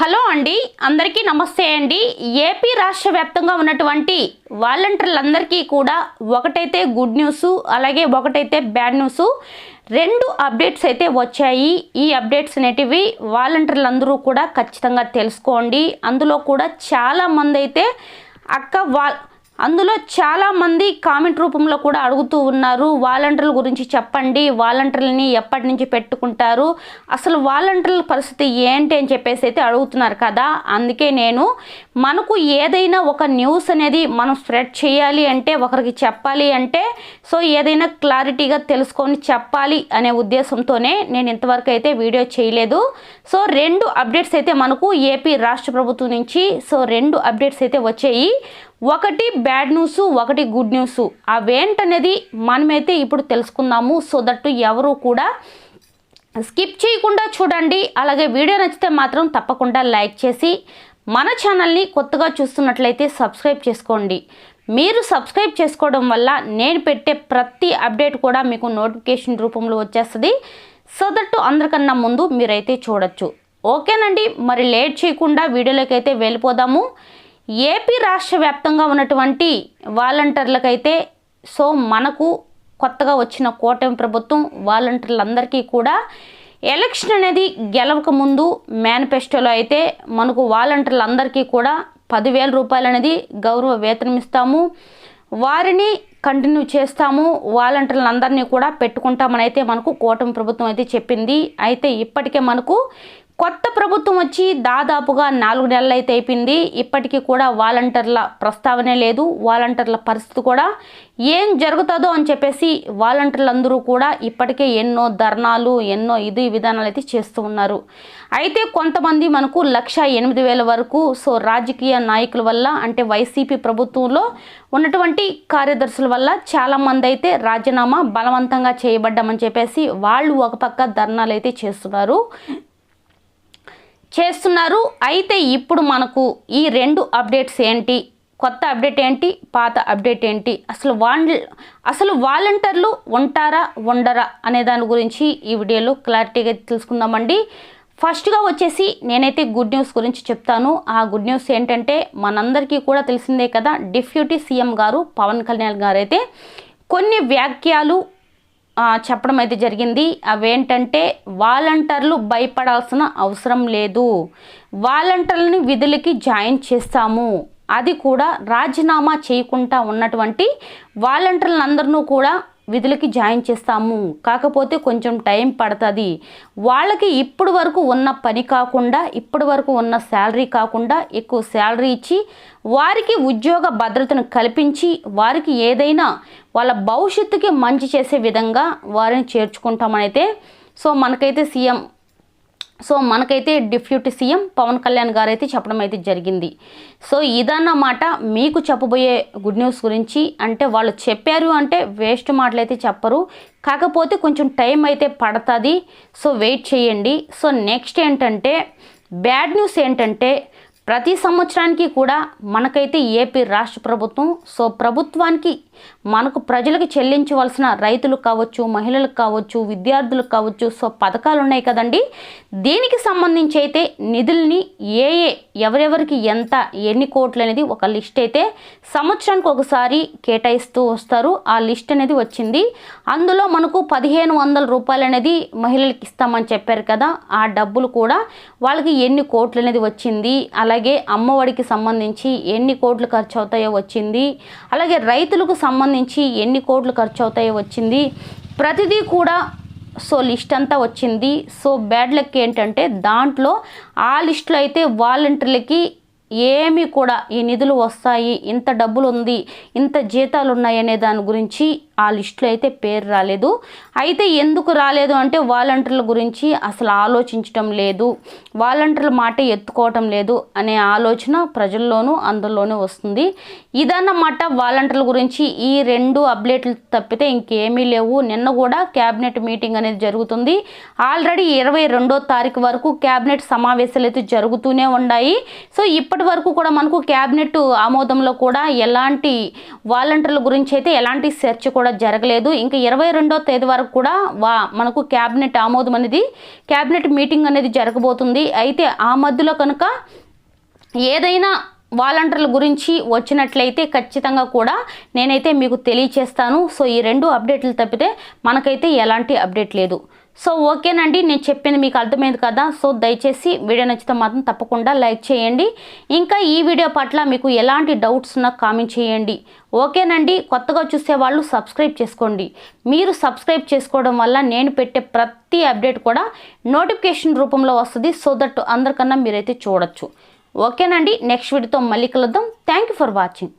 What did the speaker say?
Hello అండి అందరికీ నమస్తే అండి. ఏపీ రాష్ట్ర వ్యాప్తంగా ఉన్నటువంటి వాలంటీర్లందరికీ కూడా ఒకటైతే గుడ్ న్యూస్ అలాగే ఒకటైతే బ్యాడ్ న్యూస్. రెండు అప్డేట్స్ అయితే వచ్చాయి. ఈ అప్డేట్స్ అనేటివి వాలంటీర్లందరూ కూడా ఖచ్చితంగా తెలుసుకోండి. అందులో కూడా చాలామంది అయితే అక్క వా అందులో చాలామంది కామెంట్ రూపంలో కూడా అడుగుతూ ఉన్నారు వాలంటీర్ల గురించి చెప్పండి వాలంటీర్లని ఎప్పటి నుంచి పెట్టుకుంటారు అసలు వాలంటీర్ల పరిస్థితి ఏంటి అని చెప్పేసి అయితే అడుగుతున్నారు కదా. అందుకే నేను మనకు ఏదైనా ఒక న్యూస్ అనేది మనం స్ప్రెడ్ చేయాలి అంటే ఒకరికి చెప్పాలి అంటే సో ఏదైనా క్లారిటీగా తెలుసుకొని చెప్పాలి అనే ఉద్దేశంతోనే నేను ఇంతవరకు అయితే వీడియో చేయలేదు. సో రెండు అప్డేట్స్ అయితే మనకు ఏపీ రాష్ట్ర ప్రభుత్వం నుంచి సో రెండు అప్డేట్స్ అయితే వచ్చాయి. ఒకటి బ్యాడ్ న్యూస్ ఒకటి గుడ్ న్యూస్ అవేంటనేది మనమైతే ఇప్పుడు తెలుసుకుందాము. సో దట్ ఎవరు కూడా స్కిప్ చేయకుండా చూడండి. అలాగే వీడియో నచ్చితే మాత్రం తప్పకుండా లైక్ చేసి మన ఛానల్ని కొత్తగా చూస్తున్నట్లయితే సబ్స్క్రైబ్ చేసుకోండి. మీరు సబ్స్క్రైబ్ చేసుకోవడం వల్ల నేను పెట్టే ప్రతి అప్డేట్ కూడా మీకు నోటిఫికేషన్ రూపంలో వచ్చేస్తుంది. సో దట్ అందరికన్నా ముందు మీరైతే చూడొచ్చు. ఓకేనండి. మరి లేట్ చేయకుండా వీడియోలోకి అయితే వెళ్ళిపోదాము. ఏపీ రాష్ట్ర వ్యాప్తంగా ఉన్నటువంటి వాలంటీర్లకైతే సో మనకు కొత్తగా వచ్చిన కూటమి ప్రభుత్వం వాలంటీర్లందరికీ కూడా ఎలక్షన్ అనేది గెలవక ముందు మేనిఫెస్టోలో అయితే మనకు వాలంటీర్లందరికీ కూడా పదివేల రూపాయలు అనేది గౌరవ వేతనం ఇస్తాము. వారిని కంటిన్యూ చేస్తాము. వాలంటీర్లందరినీ కూడా పెట్టుకుంటామని అయితే మనకు కూటమి ప్రభుత్వం అయితే చెప్పింది. అయితే ఇప్పటికే మనకు కొత్త ప్రభుత్వం వచ్చి దాదాపుగా నాలుగు నెలలు అయితే అయిపోయింది. ఇప్పటికీ కూడా వాలంటీర్ల ప్రస్తావనే లేదు. వాలంటీర్ల పరిస్థితి కూడా ఏం జరుగుతుందో అని చెప్పేసి వాలంటీర్లందరూ కూడా ఇప్పటికే ఎన్నో ధర్నాలు ఎన్నో ఇది విధానాలు అయితే చేస్తూ ఉన్నారు. అయితే కొంతమంది మనకు లక్ష ఎనిమిది వేల వరకు సో రాజకీయ నాయకుల వల్ల అంటే వైసీపీ ప్రభుత్వంలో ఉన్నటువంటి కార్యదర్శుల వల్ల చాలామంది అయితే రాజీనామా బలవంతంగా చేయబడ్డామని చెప్పేసి వాళ్ళు ఒక పక్క ధర్నాలు అయితే చేస్తున్నారు. చేస్తున్నారు. అయితే ఇప్పుడు మనకు ఈ రెండు అప్డేట్స్ ఏంటి? కొత్త అప్డేట్ ఏంటి? పాత అప్డేట్ ఏంటి? అసలు వాల అసలు వాలంటీర్లు ఉంటారా ఉండరా అనే దాని గురించి ఈ వీడియోలో క్లారిటీగా తెలుసుకుందామండి. ఫస్ట్గా వచ్చేసి నేనైతే గుడ్ న్యూస్ గురించి చెప్తాను. ఆ గుడ్ న్యూస్ ఏంటంటే మనందరికీ కూడా తెలిసిందే కదా డిప్యూటీ సీఎం గారు పవన్ కళ్యాణ్ గారు అయితే కొన్ని వ్యాఖ్యలు చెప్పడం అయితే జరిగింది. అవేంటంటే వాలంటీర్లు భయపడాల్సిన అవసరం లేదు. వాలంటీర్లని విధులకి జాయిన్ చేస్తాము. అది కూడా రాజీనామా చేయకుండా ఉన్నటువంటి వాలంటీర్లందరినూ కూడా విధులకి జాయిన్ చేస్తాము. కాకపోతే కొంచెం టైం పడుతుంది. వాళ్ళకి ఇప్పుడు వరకు ఉన్న పని కాకుండా ఇప్పటి వరకు ఉన్న శాలరీ కాకుండా ఎక్కువ శాలరీ ఇచ్చి వారికి ఉద్యోగ భద్రతను కల్పించి వారికి ఏదైనా వాళ్ళ భవిష్యత్తుకి మంచి చేసే విధంగా వారిని చేర్చుకుంటామనైతే సో మనకైతే సీఎం సో మనకైతే డిప్యూటీ సీఎం పవన్ కళ్యాణ్ గారు అయితే చెప్పడం అయితే జరిగింది. సో ఇదన్నమాట మీకు చెప్పబోయే గుడ్ న్యూస్ గురించి అంటే వాళ్ళు చెప్పారు అంటే వేస్ట్ మాటలు అయితే చెప్పరు. కాకపోతే కొంచెం టైం అయితే పడుతుంది. సో వెయిట్ చేయండి. సో నెక్స్ట్ ఏంటంటే బ్యాడ్ న్యూస్ ఏంటంటే ప్రతి సంవత్సరానికి కూడా మనకైతే ఏపీ రాష్ట్ర ప్రభుత్వం సో ప్రభుత్వానికి మనకు ప్రజలకు చెల్లించవలసిన రైతులకు కావచ్చు మహిళలకు కావచ్చు విద్యార్థులకు కావచ్చు సో పథకాలు ఉన్నాయి కదండి. దీనికి సంబంధించి అయితే నిధుల్ని ఏ ఏ ఎవరెవరికి ఎంత ఎన్ని కోట్లు అనేది ఒక లిస్ట్ అయితే సంవత్సరానికి ఒకసారి కేటాయిస్తూ వస్తారు. ఆ లిస్ట్ అనేది వచ్చింది. అందులో మనకు పదిహేను వందల రూపాయలు అనేది మహిళలకు ఇస్తామని చెప్పారు కదా. ఆ డబ్బులు కూడా వాళ్ళకి ఎన్ని కోట్లు అనేది వచ్చింది అలా అలాగే అమ్మఒడికి సంబంధించి ఎన్ని కోట్లు ఖర్చు అవుతాయో వచ్చింది. అలాగే రైతులకు సంబంధించి ఎన్ని కోట్లు ఖర్చు అవుతాయో వచ్చింది. ప్రతిదీ కూడా సో లిస్ట్ అంతా వచ్చింది. సో బ్యాడ్ లక్ ఏంటంటే దాంట్లో ఆ లిస్టులో అయితే వాలంటీర్లకి ఏమి కూడా ఈ నిధులు వస్తాయి ఇంత డబ్బులు ఉంది ఇంత జీతాలు ఉన్నాయి అనే దాని గురించి ఆ లిస్టులో అయితే పేరు రాలేదు. అయితే ఎందుకు రాలేదు అంటే వాలంటీర్ల గురించి అసలు ఆలోచించటం లేదు వాలంటీర్ల మాట ఎత్తుకోవటం లేదు అనే ఆలోచన ప్రజల్లోనూ అందులోనూ వస్తుంది. ఇదన్నమాట వాలంటీర్ల గురించి ఈ రెండు అప్డేట్లు తప్పితే ఇంకేమీ లేవు. నిన్న కూడా క్యాబినెట్ మీటింగ్ అనేది జరుగుతుంది. ఆల్రెడీ ఇరవై రెండో తారీఖు వరకు క్యాబినెట్ సమావేశాలు అయితే జరుగుతూనే ఉన్నాయి. సో ఇప్పటి ఇప్పటి వరకు కూడా మనకు క్యాబినెట్ ఆమోదంలో కూడా ఎలాంటి వాలంటీర్ల గురించి అయితే ఎలాంటి సెర్చ్ కూడా జరగలేదు. ఇంకా ఇరవై రెండో తేదీ వరకు కూడా వా మనకు క్యాబినెట్ ఆమోదం అనేది క్యాబినెట్ మీటింగ్ అనేది జరగబోతుంది. అయితే ఆ మధ్యలో కనుక ఏదైనా వాలంటీర్ల గురించి వచ్చినట్లయితే ఖచ్చితంగా కూడా నేనైతే మీకు తెలియచేస్తాను. సో ఈ రెండు అప్డేట్లు తప్పితే మనకైతే ఎలాంటి అప్డేట్ లేదు. సో ఓకేనండి నేను చెప్పింది మీకు అర్థమైంది కదా. సో దయచేసి వీడియో నచ్చితే మాత్రం తప్పకుండా లైక్ చేయండి. ఇంకా ఈ వీడియో పట్ల మీకు ఎలాంటి డౌట్స్ ఉన్నా కామెంట్ చేయండి. ఓకేనండి కొత్తగా చూసే వాళ్ళు సబ్స్క్రైబ్ చేసుకోండి. మీరు సబ్స్క్రైబ్ చేసుకోవడం వల్ల నేను పెట్టే ప్రతి అప్డేట్ కూడా నోటిఫికేషన్ రూపంలో వస్తుంది. సో దట్ అందరికన్నా మీరైతే చూడొచ్చు. ఓకేనండి నెక్స్ట్ వీడియోతో మళ్ళీ కలుద్దాం. Thank you for watching.